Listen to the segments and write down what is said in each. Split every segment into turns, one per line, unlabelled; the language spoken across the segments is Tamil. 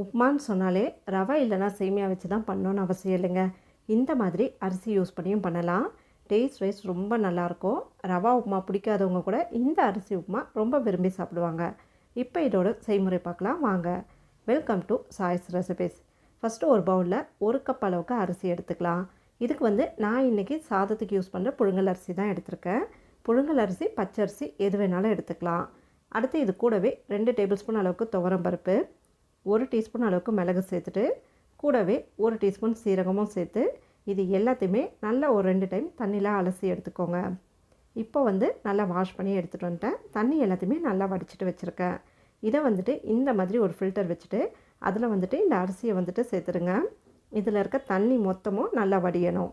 உப்புமான்னு சொன்னாலே ரவை இல்லைன்னா சேமியா வச்சு தான் பண்ணணும்னு அவசியம் இல்லைங்க. இந்த மாதிரி அரிசி யூஸ் பண்ணியும் பண்ணலாம். டேஸ்ட் வைஸ் ரொம்ப நல்லாயிருக்கும். ரவா உப்புமா பிடிக்காதவங்க கூட இந்த அரிசி உப்புமா ரொம்ப விரும்பி சாப்பிடுவாங்க. இப்போ இதோட செய்முறை பார்க்கலாம். வாங்க. Welcome to choice recipes first ஒரு பவுலில் ஒரு கப் அளவுக்கு அரிசி எடுத்துக்கலாம். இதுக்கு வந்து நான் இன்றைக்கி சாதத்துக்கு யூஸ் பண்ணுற புழுங்கல் அரிசி தான் எடுத்திருக்கேன். புழுங்கல் அரிசி பச்சரிசி எது வேணாலும் எடுத்துக்கலாம். அடுத்து இது கூடவே ரெண்டு டேபிள் ஸ்பூன் அளவுக்கு துவரம் பருப்பு. ஒரு டீஸ்பூன் அளவுக்கு மிளகு சேர்த்துட்டு கூடவே ஒரு டீஸ்பூன் சீரகமும் சேர்த்து இது எல்லாத்தையுமே நல்லா ஒரு ரெண்டு டைம் தண்ணியில் அலசி எடுத்துக்கோங்க. இப்போ வந்து நல்லா வாஷ் பண்ணி எடுத்துகிட்டு வந்துட்டேன். தண்ணி எல்லாத்தையுமே நல்லா வடிச்சிட்டு வச்சுருக்கேன். இதை வந்துட்டு இந்த மாதிரி ஒரு ஃபில்டர் வச்சுட்டு அதில் வந்துட்டு இந்த அரிசியை வந்துட்டு சேர்த்துருங்க இதில் இருக்க தண்ணி மொத்தமும் நல்லா வடியணும்.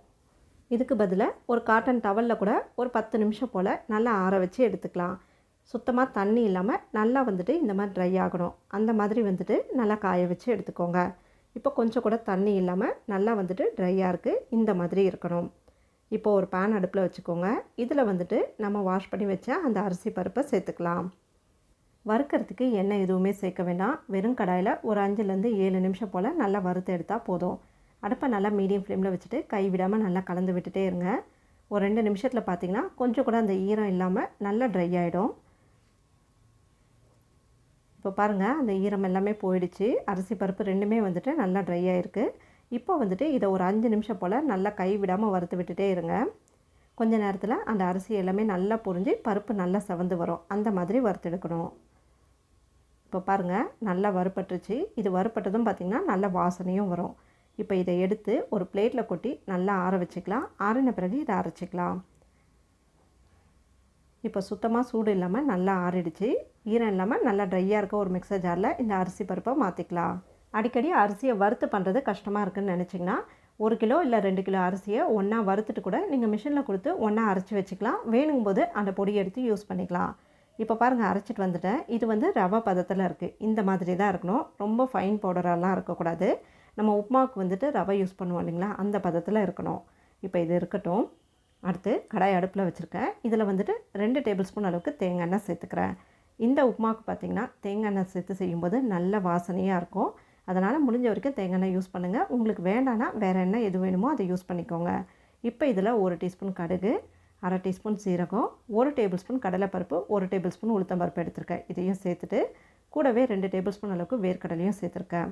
இதுக்கு பதிலாக ஒரு காட்டன் டவலில் கூட ஒரு பத்து நிமிஷம் போல் நல்லா ஆற வச்சு எடுத்துக்கலாம். சுத்தமாக தண்ணி இல்லாமல் நல்லா வந்துட்டு இந்த மாதிரி ட்ரை ஆகணும். அந்த மாதிரி வந்துட்டு நல்லா காய வச்சு எடுத்துக்கோங்க. இப்போ கொஞ்சம் கூட தண்ணி இல்லாமல் நல்லா வந்துட்டு ட்ரையாக இருக்குது இந்த மாதிரி இருக்கணும். இப்போ ஒரு பேன் அடுப்பில் வச்சுக்கோங்க. இதில் வந்துட்டு நம்ம வாஷ் பண்ணி வச்ச அந்த அரிசி பருப்பை சேர்த்துக்கலாம். வறுக்கிறதுக்கு எண்ணெய் எதுவுமே சேர்க்க வேண்டாம். வெறும் கடாயில் ஒரு அஞ்சுலேருந்து ஏழு நிமிஷம் போல் நல்லா வறுத்து எடுத்தால் போதும். அடுப்பை நல்லா மீடியம் ஃப்ளேமில் வச்சுட்டு கை விடாமல் நல்லா கலந்து விட்டுட்டே இருங்க. ஒரு ரெண்டு நிமிஷத்தில் பார்த்தீங்கன்னா கொஞ்சம் கூட அந்த ஈரம் இல்லாமல் நல்லா ட்ரை ஆகிடும் இப்போ பாருங்கள் அந்த ஈரம் எல்லாமே போயிடுச்சு. அரிசி பருப்பு ரெண்டுமே வந்துட்டு நல்லா ட்ரை ஆகிருக்கு இப்போ வந்துட்டு இதை ஒரு அஞ்சு நிமிஷம் போல் நல்லா கை விடாமல் வறுத்து விட்டுட்டே இருங்க. கொஞ்ச நேரத்தில் அந்த அரிசி எல்லாமே நல்லா புரிஞ்சு பருப்பு நல்லா செவந்து வரும். அந்த மாதிரி வறுத்தெடுக்கணும் இப்போ பாருங்கள் நல்லா வறுப்பட்டுருச்சு இது வறுப்பட்டதும் பார்த்திங்கன்னா நல்ல வாசனையும் வரும். இப்போ இதை எடுத்து ஒரு பிளேட்டில் கொட்டி நல்லா ஆற வச்சுக்கலாம். ஆறின பிறகு இதை அரைச்சிக்கலாம். இப்போ சுத்தமாக சூடு இல்லாமல் நல்லா ஆறிடுச்சு. ஈரம் இல்லாமல் நல்லா ட்ரையாக இருக்க ஒரு மிக்சர் ஜாரில் இந்த அரிசி பருப்பை மாற்றிக்கலாம் அடிக்கடி அரிசியை வறுத்து பண்ணுறது கஷ்டமாக இருக்குதுன்னு நினச்சிங்கன்னா ஒரு கிலோ இல்லை ரெண்டு கிலோ அரிசியை ஒன்றா வறுத்துட்டு கூட நீங்கள் மிஷினில் கொடுத்து ஒன்றா அரைச்சி வச்சுக்கலாம். வேணுங்கும் போது அந்த பொடியை எடுத்து யூஸ் பண்ணிக்கலாம். இப்போ பாருங்கள் அரைச்சிட்டு வந்துட்டேன். இது வந்து ரவை பதத்தில் இருக்குது இந்த மாதிரி தான் இருக்கணும். ரொம்ப ஃபைன் பவுடரெல்லாம் இருக்கக்கூடாது. நம்ம உப்புமாவுக்கு வந்துட்டு ரவை யூஸ் பண்ணுவோம் இல்லைங்களா? அந்த பதத்தில் இருக்கணும். இப்போ இது இருக்கட்டும். அடுத்து கடாய் அடுப்பில் வச்சுருக்கேன். இதில் வந்துட்டு ரெண்டு டேபிள் ஸ்பூன் அளவுக்கு தேங்காய் எண்ணெய் சேர்த்துக்கிறேன். இந்த உப்புமாவுக்கு பார்த்திங்கன்னா தேங்காய் எண்ணெய் சேர்த்து செய்யும்போது நல்ல வாசனையாக இருக்கும். அதனால் முடிஞ்ச வரைக்கும் தேங்காய் எண்ணெய் யூஸ் பண்ணுங்கள் உங்களுக்கு வேண்டான்னா வேறு எண்ணெய் எது வேணுமோ அதை யூஸ் பண்ணிக்கோங்க. இப்போ இதில் ஒரு டீஸ்பூன் கடுகு அரை டீஸ்பூன் சீரகம் ஒரு டேபிள் ஸ்பூன் கடலைப்பருப்பு ஒரு டேபிள் ஸ்பூன் உளுத்தம்பருப்பு எடுத்திருக்கேன். இதையும் சேர்த்துட்டு கூடவே ரெண்டு டேபிள் ஸ்பூன் அளவுக்கு வேர்க்கடலையும் சேர்த்துருக்கேன்.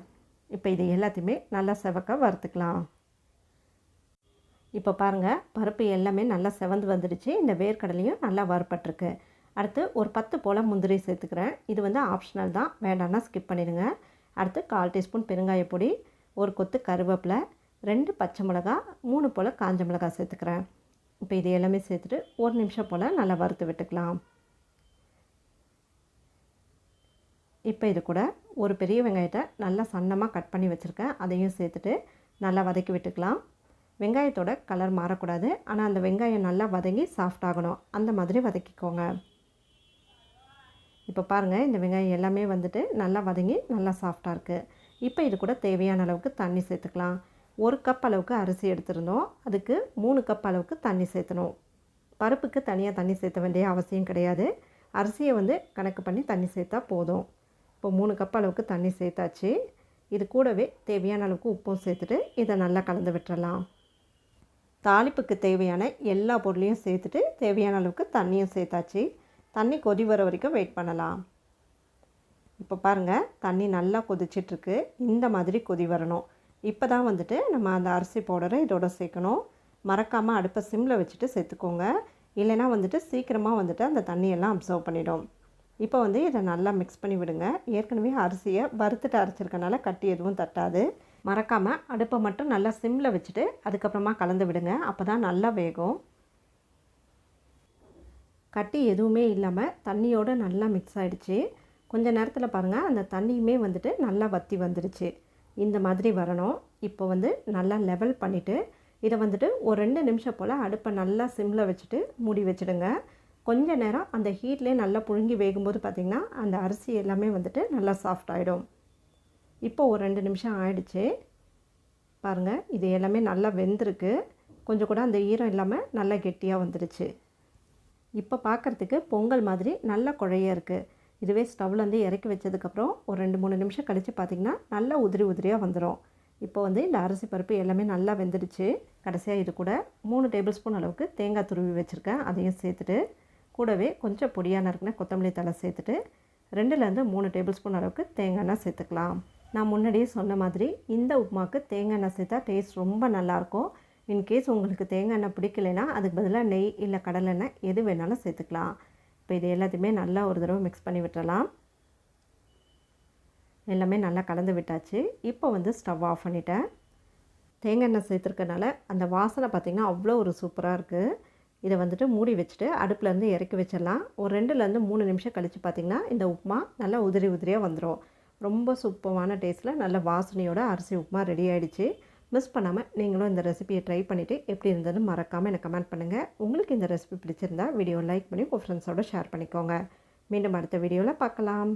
இப்போ இது எல்லாத்தையுமே நல்லா செவக்க வறுத்துக்கலாம். இப்போ பாருங்கள் பருப்பு எல்லாமே நல்லா செவந்து வந்துடுச்சு. இந்த வேர்க்கடலையும் நல்லா வறுப்பட்டிருக்கு அடுத்து ஒரு பத்து போல் முந்திரி சேர்த்துக்கிறேன். இது வந்து ஆப்ஷனல் தான். வேண்டாம்னா ஸ்கிப் பண்ணிடுங்க. அடுத்து கால் டீஸ்பூன் பெருங்காய பொடி ஒரு கொத்து கருவேப்பிலை ரெண்டு பச்சை மிளகா மூணு போல் காஞ்ச மிளகாய் சேர்த்துக்கிறேன். இப்போ இது எல்லாமே சேர்த்துட்டு ஒரு நிமிஷம் போல் நல்லா வறுத்து விட்டுக்கலாம். இப்போ இது கூட ஒரு பெரிய வெங்காயத்தை நல்லா சன்னமாக கட் பண்ணி வச்சுருக்கேன். அதையும் சேர்த்துட்டு நல்லா வதக்கி விட்டுக்கலாம். வெங்காயத்தோட கலர் மாறக்கூடாது. ஆனால் அந்த வெங்காயம் நல்லா வதங்கி சாஃப்ட் ஆகணும். அந்த மாதிரி வதக்கிக்கோங்க. இப்போ பாருங்கள் இந்த வெங்காயம் எல்லாமே வந்துட்டு நல்லா வதங்கி நல்லா சாஃப்டாக இருக்குது இப்போ இது கூட தேவையான அளவுக்கு தண்ணி சேர்த்துக்கலாம். ஒரு கப் அளவுக்கு அரிசி எடுத்திருந்தோம். அதுக்கு மூணு கப் அளவுக்கு தண்ணி சேர்த்தணும். பருப்புக்கு தனியாக தண்ணி சேர்த்த வேண்டிய அவசியம் கிடையாது. அரிசியை வந்து கணக்கு பண்ணி தண்ணி சேர்த்தா போதும். இப்போ மூணு கப் அளவுக்கு தண்ணி சேர்த்தாச்சு. இது கூடவே தேவையான அளவுக்கு உப்பும் சேர்த்துட்டு இதை நல்லா கலந்து விட்டுறலாம். தாளிப்புக்கு தேவையான எல்லா பொருளையும் சேர்த்துட்டு தேவையான அளவுக்கு தண்ணியும் சேர்த்தாச்சு. தண்ணி கொதி வர வரைக்கும் வெயிட் பண்ணலாம். இப்போ பாருங்கள் தண்ணி நல்லா கொதிச்சிட்ருக்கு. இந்த மாதிரி கொதி வரணும். இப்போ தான் வந்துட்டு நம்ம அந்த அரிசி பவுடரை இதோட சேர்க்கணும். மறக்காமல் அடுப்பை சிம்மில் வச்சுட்டு சேர்த்துக்கோங்க. இல்லைனா வந்துட்டு சீக்கிரமாக வந்துட்டு அந்த தண்ணியெல்லாம் அப்சர்வ் பண்ணிடும். இப்போ வந்து இதை நல்லா மிக்ஸ் பண்ணி விடுங்க. ஏற்கனவே அரிசியை வறுத்துட்டு அரைச்சிருக்கனால கட்டி எதுவும் தட்டாது. மறக்காமல் அடுப்பை மட்டும் நல்லா சிம்மில் வச்சுட்டு அதுக்கப்புறமா கலந்து விடுங்க. அப்போ தான் நல்லா வேகும். கட்டி எதுவுமே இல்லாமல் தண்ணியோடு நல்லா மிக்ஸ் ஆகிடுச்சு கொஞ்ச நேரத்தில் பாருங்கள் அந்த தண்ணியுமே வந்துட்டு நல்லா வற்றி வந்துடுச்சு இந்த மாதிரி வரணும். இப்போ வந்து நல்லா லெவல் பண்ணிவிட்டு இதை வந்துட்டு ஒரு ரெண்டு நிமிஷம் போல் அடுப்பை நல்லா சிம்மில் வச்சுட்டு மூடி வச்சுடுங்க. கொஞ்ச நேரம் அந்த ஹீட்லேயே நல்லா புழுங்கி வேகும்போது பார்த்திங்கன்னா அந்த அரிசி எல்லாமே வந்துட்டு நல்லா சாஃப்ட் ஆகிடும் இப்போ ஒரு ரெண்டு நிமிஷம் ஆயிடுச்சு. பாருங்கள் இது எல்லாமே நல்லா வெந்திருக்கு. கொஞ்சம் கூட அந்த ஈரம் இல்லாமல் நல்லா கெட்டியாக வந்துடுச்சு இப்போ பார்க்குறதுக்கு பொங்கல் மாதிரி நல்ல குழைய இருக்குது இதுவே ஸ்டவ்லேருந்து இறக்கி வச்சதுக்கப்புறம் ஒரு ரெண்டு மூணு நிமிஷம் கழித்து பார்த்திங்கன்னா நல்லா உதிரி உதிரியாக வந்துடும் இப்போ வந்து இந்த அரிசி பருப்பு எல்லாமே நல்லா வெந்துடுச்சு. கடைசியாக இது கூட மூணு டேபிள் ஸ்பூன் அளவுக்கு தேங்காய் துருவி வச்சுருக்கேன். அதையும் சேர்த்துட்டு கூடவே கொஞ்சம் பொடியாக நறுக்கின கொத்தமல்லி தலை சேர்த்துட்டு ரெண்டுலேருந்து மூணு டேபிள் ஸ்பூன் அளவுக்கு தேங்காய் எண்ணெய் சேர்த்துக்கலாம். நான் முன்னாடியே சொன்ன மாதிரி இந்த உப்புமாவுக்கு தேங்காய் எண்ணெய் சேர்த்தா டேஸ்ட் ரொம்ப நல்லாயிருக்கும் இன்கேஸ் உங்களுக்கு தேங்காய் எண்ணெய் பிடிக்கலைன்னா அதுக்கு பதிலாக நெய் இல்லை கடலெண்ணெய் எது வேணாலும் சேர்த்துக்கலாம். இப்போ இது எல்லாத்தையுமே நல்லா ஒரு தடவை மிக்ஸ் பண்ணி விட்டுறலாம். எல்லாமே நல்லா கலந்து விட்டாச்சு. இப்போ வந்து ஸ்டவ் ஆஃப் பண்ணிட்டேன். தேங்காய் எண்ணெய் சேர்த்துருக்கனால அந்த வாசனை பார்த்திங்கன்னா அவ்வளோ ஒரு சூப்பராக இருக்குது இதை வந்துட்டு மூடி வச்சுட்டு அடுப்புலேருந்து இறக்கி வச்சிடலாம். ஒரு ரெண்டுலேருந்து மூணு நிமிஷம் கழித்து பார்த்திங்கன்னா இந்த உப்புமா நல்லா உதிரி உதிரியாக வந்துடும் ரொம்ப சூப்பமான டேஸ்ட்டில் நல்ல வாசனையோட அரிசி உப்புமா ரெடி ஆகிடுச்சு மிஸ் பண்ணாமல் நீங்களும் இந்த ரெசிபியை ட்ரை பண்ணிவிட்டு எப்படி இருந்ததுன்னு மறக்காமல் எனக்கு கமெண்ட் பண்ணுங்கள் உங்களுக்கு இந்த ரெசிபி பிடிச்சிருந்தா வீடியோ லைக் பண்ணி உங்கள் ஃப்ரெண்ட்ஸோட ஷேர் பண்ணிக்கோங்க. மீண்டும் அடுத்த வீடியோவில் பார்க்கலாம்.